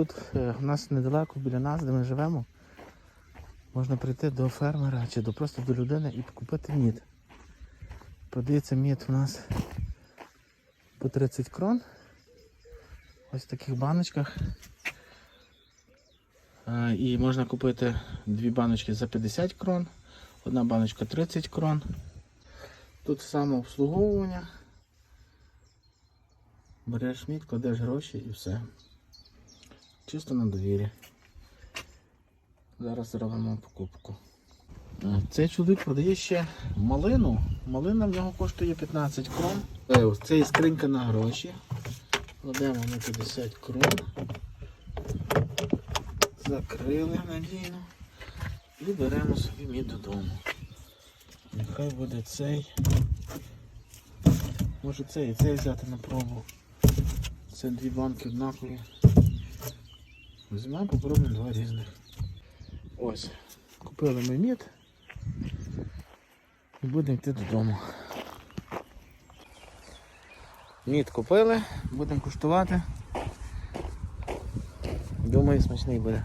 Тут е, у нас недалеко біля нас, де ми живемо, можна прийти до фермера чи до просто до людини і купити мід. Продається мід у нас по 30 крон. Ось в таких баночках. Е, І можна купити дві баночки за 50 крон, одна баночка 30 крон. Тут самообслуговування. Береш мід, кладеш гроші і все. Чисто на довірі. Зараз зробимо покупку. Е, Цей чоловік продає ще малину. Малина в нього коштує 15 крон. Е, ось Це є скринька на гроші. Кладемо на 50 крон. Закрили надійно. І беремо собі мід додому. Нехай буде цей. Може цей і цей взяти на пробу. Це дві банки однакові. Візьмемо, попробуємо два різних. Ось. Купили ми мід. І будемо йти додому. Мід купили, будемо куштувати. Думаю, смачний буде.